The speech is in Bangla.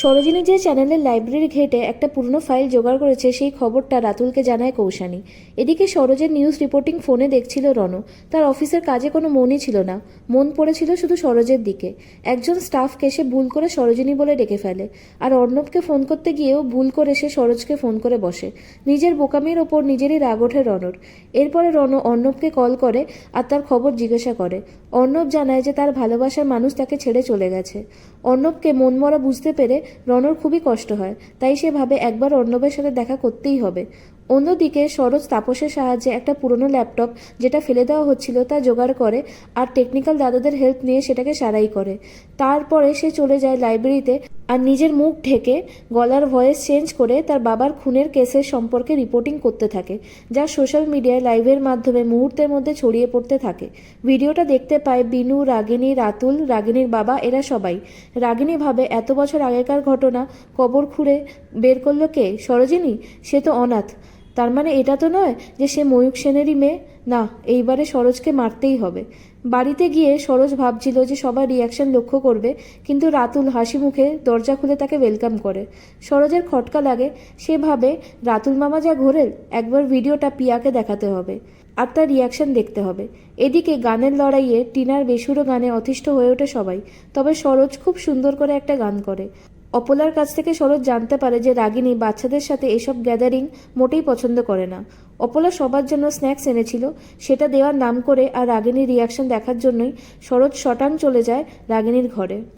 সরোজিনী যে চ্যানেলের লাইব্রেরি ঘেটে একটা পুরনো ফাইল জোগাড় করেছে, সেই খবরটা রাতুলকে জানায় কৌশানী। এদিকে সরোজের নিউজ রিপোর্টিং ফোনে দেখছিল রণ তার অফিসের কাজে কোনো মনই ছিল না। মন পড়েছিল শুধু সরোজের দিকে। একজন স্টাফকে সে ভুল করে সরোজিনী বলে ডেকে ফেলে। আর অর্ণবকে ফোন করতে গিয়েও ভুল করে সে সরোজকে ফোন করে বসে। নিজের বোকামির ওপর নিজেরই রাগ ওঠে রণর এরপরে রণ অর্ণবকে কল করে আর তার খবর জিজ্ঞাসা করে। অর্ণব জানায় যে তার ভালোবাসার মানুষ তাকে ছেড়ে চলে গেছে। অর্ণবকে মনমরা বুঝতে পেরে রণর খুবই কষ্ট হয়, তাই সে ভাবে একবার অর্ণবের সাথে দেখা করতেই হবে। অন্যদিকে সরোজ তাপসের সাহায্যে একটা পুরনো ল্যাপটপ যেটা ফেলে দেওয়া হচ্ছিল তা জোগাড় করে আর টেকনিক্যাল দাদাদের হেল্প নিয়ে সেটাকে সারাই করে। তারপরে সে চলে যায় লাইব্রেরিতে আর নিজের মুখ ঢেকে গলার ভয়েস চেঞ্জ করে তার বাবার খুনের কেসের সম্পর্কে রিপোর্টিং করতে থাকে, যা সোশ্যাল মিডিয়ায় লাইভের মাধ্যমে মুহূর্তের মধ্যে ছড়িয়ে পড়তে থাকে। ভিডিওটা দেখতে পায় বিনু, রাগিনী, রাতুল, রাগিনীর বাবা, এরা সবাই। রাগিনী ভাবে, এত বছর আগেকার ঘটনা, কবর খুঁড়ে বের করল কে? সরোজিনী? সে তো অনাথ। তার মানে এটা তো নয় যে সে ময়ূক সেনেরই মেয়ে। না, এইবারে সরোজকে মারতেই হবে। বাড়িতে গিয়ে সরোজ ভাবছিল যে সবার রিয়াকশন লক্ষ্য করবে, কিন্তু রাতুল হাসি মুখে দরজা খুলে তাকে ওয়েলকাম করে। সরোজের খটকা লাগে, সে ভাবে, রাতুল মামা যা ঘোরেল, একবার ভিডিওটা পিয়াকে দেখাতে হবে আর তার রিয়াকশন দেখতে হবে। এদিকে গানের লড়াইয়ে টিনার বেসুরো গানে অতিষ্ঠ হয়ে ওঠে সবাই, তবে সরোজ খুব সুন্দর করে একটা গান করে। অপলার কাছ থেকে শরৎ জানতে পারে যে রাগিনী বাচ্চাদের সাথে এসব গ্যাদারিং মোটেই পছন্দ করে না। অপলা সবার জন্য স্ন্যাক্স এনেছিল, সেটা দেওয়ার নাম করে আর রাগিনীর রিয়াকশন দেখার জন্যই শরৎ শটান চলে যায় রাগিনীর ঘরে।